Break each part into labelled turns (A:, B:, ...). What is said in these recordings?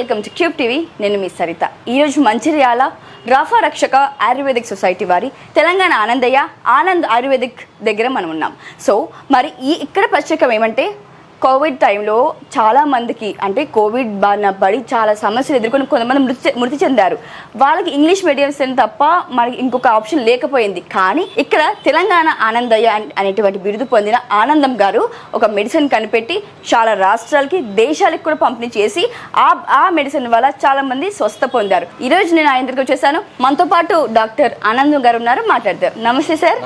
A: Welcome to cube TV. నేను మీ సరిత. ఈరోజు మంచిర్యాల రాఫా రక్షక ఆయుర్వేదిక్ సొసైటీ వారి తెలంగాణ ఆనందయ్య ఆనంద్ ఆయుర్వేదిక్ దగ్గర మనం ఉన్నాం. సో మరి ఈ ఇక్కడ ప్రత్యేకం ఏమంటే కోవిడ్ టైంలో చాలా మందికి అంటే కోవిడ్ బారిన పడి చాలా సమస్యలు ఎదుర్కొని కొంతమంది మృతి మృతి చెందారు. వాళ్ళకి ఇంగ్లీష్ మీడియం తప్ప మనకి ఇంకొక ఆప్షన్ లేకపోయింది. కానీ ఇక్కడ తెలంగాణ ఆనందయ్య అన్- అనేటువంటి బిరుదు పొందిన ఆనందం గారు ఒక మెడిసిన్ కనిపెట్టి చాలా రాష్ట్రాలకి దేశాలకు కూడా పంపిణీ చేసి ఆ ఆ మెడిసిన్ వల్ల చాలా మంది స్వస్థ పొందారు. ఈ రోజు నేను ఆయన దగ్గరికి వచ్చేసాను. మనతో పాటు డాక్టర్ ఆనందం గారు ఉన్నారు. మాట్లాడతారు నమస్తే సార్.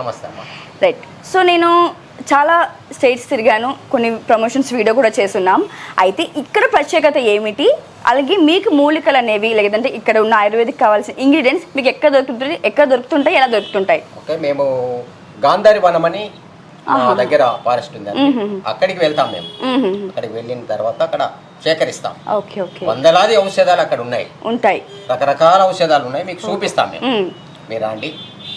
A: రైట్. సో నేను చాలా స్టేట్స్ తిరిగాను. కొన్ని ప్రమోషన్స్ వీడియో కూడా చేస్తున్నాం. అయితే ఇక్కడ ప్రత్యేకత ఏమిటి? అలాగే మీకు మూలికలు అనేవి లేదంటే ఇక్కడ ఉన్న ఆయుర్వేదిక్ కావాల్సిన ఇంగ్రీడియంట్స్ మీకు ఎక్కడ దొరుకుతుంటాయి? ఎక్కడ దొరుకుతుంటాయి? ఎలా దొరుకుతుంటాయి?
B: ఓకే మేము గాంధారి వనం అని మా దగ్గర ఫారెస్ట్ ఉంది అక్కడికి వెళ్తాం మేము. అక్కడికి వెళ్ళిన తర్వాత అక్కడ సేకరిస్తాం.
A: Okay okay.
B: వందలాది ఔషధాలు అక్కడ ఉన్నాయి.
A: ఉంటాయి.
B: రకరకాల ఔషధాలు ఉన్నాయి. మీకు చూపిస్తాం మ్మ్. మీరు రండి.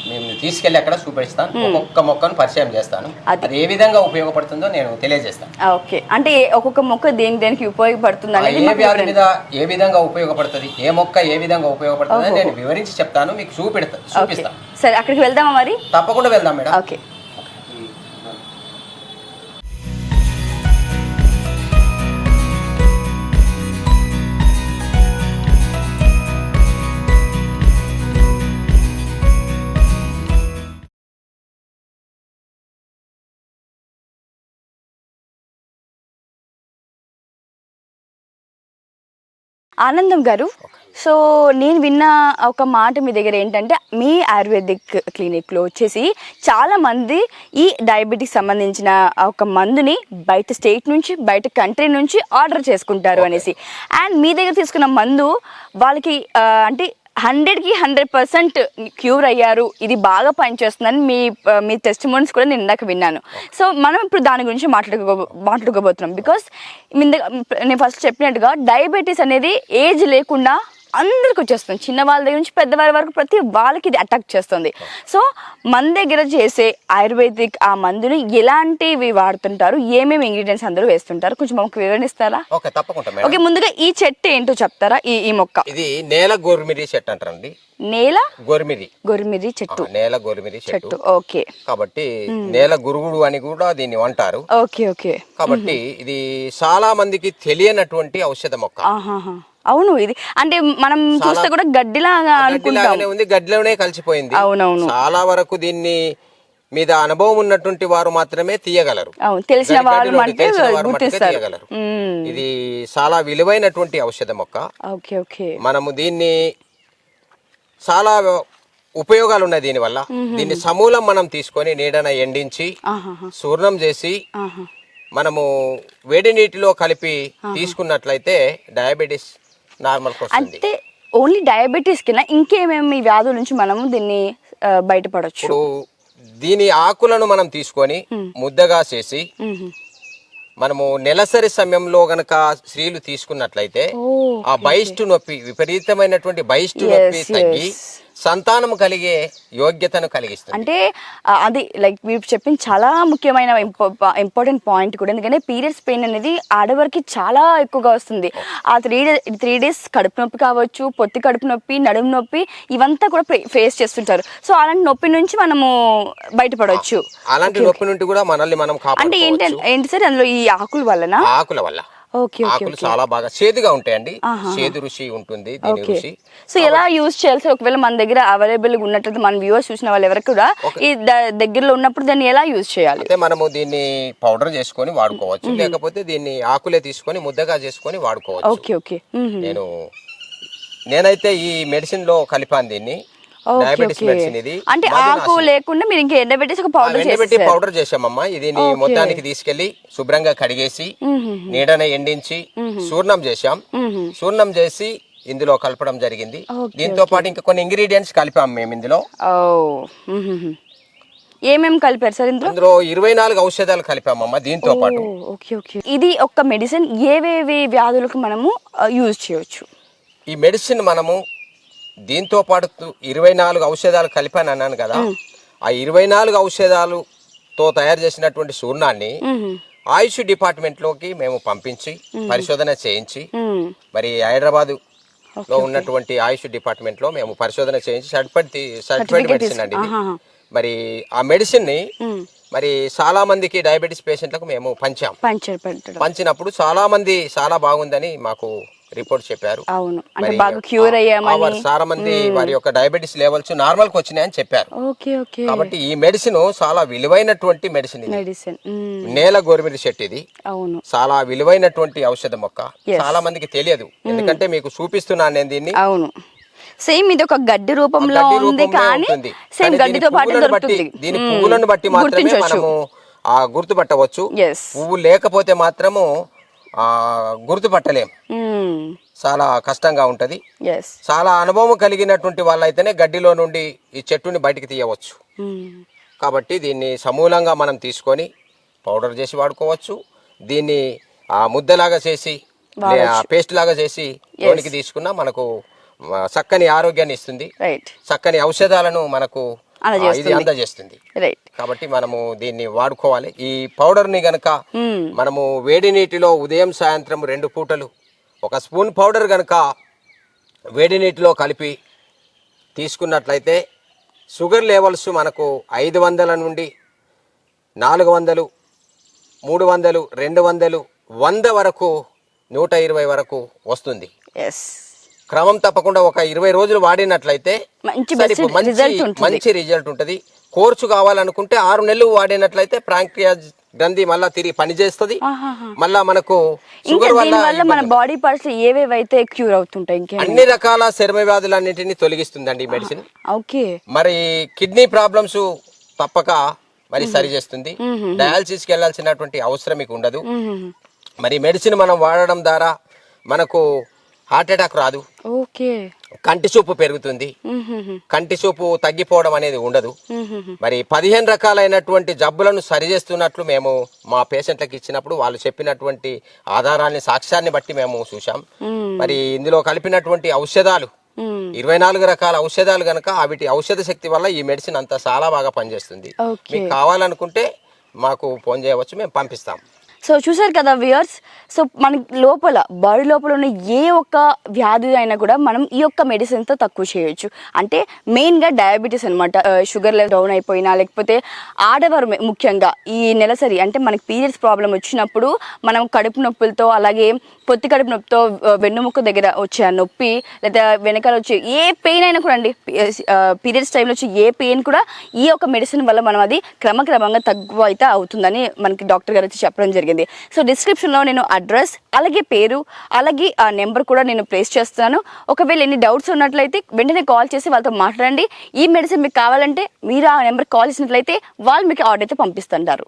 B: మేము తీసుకెళ్ళి అక్కడ చూపిస్తాను. ఒక్కొక్క మొక్కను పరిచయం చేస్తాను.
A: అది.
B: ఏ విధంగా ఉపయోగపడుతుందో నేను తెలియజేస్తాను.
A: ఓకే. అంటే ఒక్కొక్క మొక్క దేని దేనికి ఉపయోగపడుతుంది
B: ఏ వ్యాధి. మీద ఏ విధంగా ఉపయోగపడుతుంది ఏ మొక్క ఏ విధంగా ఉపయోగపడుతుంది నేను వివరించి చెప్తాను మీకు చూపిస్తాను
A: సరే అక్కడికి వెళ్దామా మరి?
B: తప్పకుండా వెళ్దాం మేడం.
A: ఓకే. ఆనందం గారు. సో నేను విన్న ఒక మాట మీ దగ్గర ఏంటంటే మీ ఆయుర్వేదిక్ క్లినిక్లో వచ్చేసి చాలా మంది ఈ డయాబెటీస్ సంబంధించిన ఒక మందుని బయట స్టేట్ నుంచి బయట కంట్రీ నుంచి ఆర్డర్ చేసుకుంటారు అనేసి. అండ్ మీ దగ్గర తీసుకున్న మందు వాళ్ళకి అంటే హండ్రెడ్కి హండ్రెడ్ పర్సెంట్ క్యూర్ అయ్యారు ఇది బాగా పనిచేస్తుందని మీ మీ టెస్ట్ కూడా నేను ఇందాక విన్నాను. సో మనం ఇప్పుడు దాని గురించి మాట్లాడుకో మాట్లాడుకోబోతున్నాం. బికాస్ నేను ఫస్ట్ చెప్పినట్టుగా డయాబెటీస్ అనేది ఏజ్ లేకుండా అందరికి వచ్చేస్తుంది. చిన్న వాళ్ళ దగ్గర నుంచి పెద్దవాళ్ళ వరకు ప్రతి వాళ్ళకి ఇది అటాక్ చేస్తుంది. సో మన దగ్గర చేసే ఆయుర్వేదిక్ ఆ మందుని ఎలాంటివి వాడుతుంటారు? ఏమేమి ఇంగ్రీడియంట్స్ అందరూ వేస్తుంటారు? కొంచెం మాకు వివరణిస్తారా
B: ఓకే తప్పకుండా
A: ఓకే ముందుగా ఈ చెట్టు ఏంటో చెప్తారా? ఈ ఈ మొక్క.
B: ఇది నేల గోరుమిరి చెట్టు అంటారండి.
A: నేల?
B: గోరుమిరి.
A: గొరిమిరి చెట్టు.
B: నేల గోరుమిరి చెట్టు.
A: ఓకే.
B: కాబట్టి నేల గురుగుడు అని కూడా దీన్ని అంటారు.
A: Okay okay.
B: కాబట్టి ఇది చాలా మందికి తెలియనటువంటి ఔషధ మొక్క.
A: అవును ఇది అంటే మనం చూస్తే కూడా గడ్డిలాగా అనుకుంటాం.
B: ఉంది గడ్డిలోనే కలిసిపోయింది.
A: అవునవును.
B: చాలా వరకు దీన్ని మీద అనుభవం ఉన్నటువంటి వారు మాత్రమే తీయగలరు.
A: అవును తెలిసిన వాళ్ళు అంటే
B: వారు
A: గుర్తిస్తారు.
B: ఇది చాలా విలువైనటువంటి ఔషధ మొక్క
A: ఓకే ఓకే.
B: మనము దీన్ని చాలా ఉపయోగాలు ఉన్నాయి దీనివల్ల దీన్ని సమూలం మనం తీసుకొని నీడన ఎండించి. చూర్ణం చేసి.
A: మనము
B: వేడి నీటిలో కలిపి తీసుకున్నట్లయితే డయాబెటీస్ వస్తుంది
A: అంటే ఓన్లీ డయాబెటీస్ కింద ఇంకేమేమి వ్యాధుల నుంచి మనము దీన్ని
B: ఇప్పుడు దీని ఆకులను మనం తీసుకొని ముద్దగా చేసి. మనము నెలసరి సమయంలో గనక స్త్రీలు తీసుకున్నట్లయితే ఆ బహిష్టు నొప్పి విపరీతమైన బహిష్టు నొప్పి తగ్గి. సంతానం కలిగే యోగ్యతను కలిగిస్తుంది.
A: అంటే అది లైక్ మీరు చెప్పిన చాలా ముఖ్యమైన ఇంపార్టెంట్ పాయింట్ కూడా. ఎందుకంటే పీరియడ్స్ పెయిన్ అనేది ఆడవారికి చాలా ఎక్కువగా వస్తుంది. ఆ త్రీ త్రీ డేస్ కడుపు నొప్పి కావచ్చు పొత్తి కడుపు నొప్పి నడుము నొప్పి ఇవంతా కూడా ఫేస్ చేస్తుంటారు. సో అలాంటి నొప్పి నుంచి మనము బయటపడవచ్చు.
B: అలాంటి నొప్పి నుండి కూడా మనల్ని మనం
A: అంటే ఏంటి ఏంటి సార్ అందులో ఈ ఆకుల వలన
B: ఆకుల వల్ల. ఆకులు చాలా బాగా చేదుగా ఉంటాయండి. చేదు రుచి ఉంటుంది దీని
A: ఓకే.
B: రుచి.
A: సో ఎలా యూజ్ చేయాలి ఒకవేళ మన దగ్గర అవైలబుల్ ఉన్నట్లయితే మన వ్యూవర్స్ చూసిన వాళ్ళు ఎవరికి కూడా ఈ దగ్గరలో ఉన్నప్పుడు దాన్ని ఎలా యూజ్ చేయాలి?
B: అయితే మనము దీన్ని పౌడర్ చేసుకొని వాడుకోవచ్చు. లేకపోతే దీన్ని ఆకులే తీసుకొని ముద్దగా చేసుకొని వాడుకోవచ్చు.
A: Okay okay.
B: నేను నేనైతే ఈ మెడిసిన్లో కలిపాను దీన్ని. డయాబెటిస్. మెడిసిన్ ఇది.
A: అంటే ఆకు లేకుండా మీరు ఇంకా ఎండబెట్టేసి ఒక పౌడర్
B: ఎండబెట్టి పౌడర్ చేసామమ్మా ఇది మొత్తానికి తీసుకెళ్ళి శుభ్రంగా కడిగేసి నీడన ఎండించి చూర్ణం చేశాం. చూర్ణం చేసి ఇందులో కలపడం జరిగింది. దీంతో పాటు ఇంకా కొన్ని ఇంగ్రీడియంట్స్ కలిపాం మేము ఇందులో.
A: ఏమేమి కలిపారు సార్ ఇందులో?
B: అందులో ఇరవై నాలుగు ఔషధాలు కలిపామమ్మా దీంతో పాటు.
A: ఇది ఒక్క మెడిసిన్ ఏవేవి వ్యాధులకు మనము యూజ్ చేయొచ్చు?
B: ఈ మెడిసిన్ మనము దీంతో పాటు ఇరవై నాలుగు ఔషధాలు కలిపాను అన్నాను కదా ఆ ఇరవై నాలుగు ఔషధాలతో తయారు చేసినటువంటి చూర్ణాన్ని. ఆయుష్ డిపార్ట్మెంట్లోకి మేము పంపించి పరిశోధన చేయించి. మరి హైదరాబాద్లో ఉన్నటువంటి ఆయుష్ డిపార్ట్మెంట్లో మేము పరిశోధన చేయించి సర్టిఫైడ్ సర్టిఫైడ్ మెడిసిన్ అండి. మరి ఆ
A: మెడిసిన్ని.
B: మరి చాలా మందికి డయాబెటీస్ పేషెంట్లకు మేము పంచాం పంచినప్పుడు చాలా మంది చాలా బాగుందని మాకు రిపోర్ట్ చెప్పారు.
A: అవును. అంటే బాగా క్యూర్ అయ్యామని.
B: వారు చాలా మంది వారి యొక్క డయాబెటీస్ లెవెల్స్ నార్మల్కి వచ్చినాయని చెప్పారు.
A: Okay okay.
B: కాబట్టి ఈ మెడిసిన్ చాలా విలువైనటువంటి మెడిసిన్ ఇది.
A: మెడిసిన్.
B: నేల గోరుమిడి చెట్టు ఇది.
A: అవును.
B: చాలా విలువైనటువంటి ఔషధ మొక్క. చాలా మందికి తెలియదు. ఎందుకంటే మీకు చూపిస్తున్నాను నేను దీన్ని.
A: అవును. సేమ్ ఇది ఒక గడ్డి రూపంలో ఉంది కానీ. సేమ్ గడ్డితో పాటు దొరుకుతుంది.
B: దీని. పువ్వులను బట్టి మాత్రమే మనము ఆ గుర్తుపట్టవచ్చు. పువ్వు లేకపోతే మాత్రము గుర్తుపట్టలేం చాలా కష్టంగా ఉంటది. చాలా అనుభవం కలిగినటువంటి వాళ్ళైతేనే గడ్డిలో నుండి ఈ చెట్టుని బయటికి తీయవచ్చు. కాబట్టి దీన్ని సమూలంగా మనం తీసుకొని పౌడర్ చేసి వాడుకోవచ్చు. దీన్ని ఆ ముద్దలాగా చేసి పేస్ట్ లాగా చేసి లోనికి తీసుకున్నా మనకు చక్కని ఆరోగ్యాన్ని ఇస్తుంది. చక్కని ఔషధాలను మనకు ఇది
A: అందజేస్తుంది.
B: కాబట్టి మనము దీన్ని వాడుకోవాలి. ఈ పౌడర్ని గనక మనము వేడి నీటిలో ఉదయం సాయంత్రం రెండు పూటలు ఒక స్పూన్ పౌడర్ గనక వేడి నీటిలో కలిపి తీసుకున్నట్లయితే షుగర్ లెవెల్స్ మనకు ఐదు వందల నుండి నాలుగు వందలు మూడు వందలు రెండు వందలు వంద వరకు నూట ఇరవై వరకు వస్తుంది.
A: ఎస్
B: క్రమం తప్పకుండా ఒక ఇరవై రోజులు వాడినట్లయితే
A: మంచి
B: రిజల్ట్ ఉంటుంది. కోర్సు కావాలనుకుంటే ఆరు నెలలు వాడినట్లయితే ప్రాంక్రియాజ్ గ్రంథి మళ్ళా తిరిగి పనిచేస్తుంది. మళ్ళా మనకు షుగర్ వల్ల
A: మన బాడీ పార్ట్స్ ఏవేవైతే క్యూర్ అవుతుంటాయి ఇంకే
B: అన్ని రకాల చర్మ వ్యాధులన్నింటినీ తొలగిస్తుందండి ఈ మెడిసిన్
A: ఓకే.
B: మరి కిడ్నీ ప్రాబ్లమ్స్ తప్పక మరి సరి చేస్తుంది. డయాలసిస్కి వెళ్ళాల్సినటువంటి అవసరం మీకు ఉండదు. మరి మెడిసిన్ మనం వాడడం ద్వారా మనకు హార్ట్ అటాక్ రాదు.
A: ఓకే
B: కంటి చూపు పెరుగుతుంది. కంటి చూపు తగ్గిపోవడం అనేది ఉండదు. మరి పదిహేను రకాలైనటువంటి జబ్బులను సరిచేస్తున్నట్లు మేము మా పేషెంట్లకు ఇచ్చినప్పుడు వాళ్ళు చెప్పినటువంటి ఆధారాన్ని సాక్ష్యాన్ని బట్టి మేము చూసాం మరి ఇందులో కలిపినటువంటి ఔషధాలు ఇరవై నాలుగు రకాల ఔషధాలు గనక వీటి ఔషధ శక్తి వల్ల ఈ మెడిసిన్ అంతా చాలా బాగా పనిచేస్తుంది. మీకు కావాలనుకుంటే మాకు ఫోన్ చేయవచ్చు మేము పంపిస్తాం.
A: సో చూసారు కదా వియర్స్ సో మనకి లోపల బాడీ లోపల ఉన్న ఏ ఒక్క వ్యాధి అయినా కూడా మనం ఈ యొక్క మెడిసిన్తో తక్కువ చేయొచ్చు. అంటే మెయిన్గా డయాబెటీస్ అనమాట షుగర్ లెవెల్ డౌన్ అయిపోయినా లేకపోతే ఆడవారు ముఖ్యంగా ఈ నెలసరి అంటే మనకి పీరియడ్స్ ప్రాబ్లం వచ్చినప్పుడు మనం కడుపు నొప్పులతో అలాగే పొత్తి కడుపు నొప్పితో వెన్నుముక్క దగ్గర వచ్చే ఆ నొప్పి లేదా వెనకాల వచ్చే ఏ పెయిన్ అయినా కూడా అండి పీరియడ్స్ టైంలో వచ్చే ఏ పెయిన్ కూడా ఈ యొక్క మెడిసిన్ వల్ల మనం అది క్రమక్రమంగా తక్కువ అయితే అవుతుందని మనకి డాక్టర్ గారు వచ్చి చెప్పడం జరిగింది. జరిగింది. సో డిస్క్రిప్షన్లో నేను అడ్రస్ అలాగే పేరు అలాగే ఆ నెంబర్ కూడా నేను ప్లేస్ చేస్తున్నాను ఒకవేళ ఎన్ని డౌట్స్ ఉన్నట్లయితే వెంటనే కాల్ చేసి వాళ్ళతో మాట్లాడండి. ఈ మెడిసిన్ మీకు కావాలంటే మీరు ఆ నెంబర్ కాల్ చేసినట్లయితే వాళ్ళు మీకు ఆర్డర్ అయితే పంపిస్తుంటారు.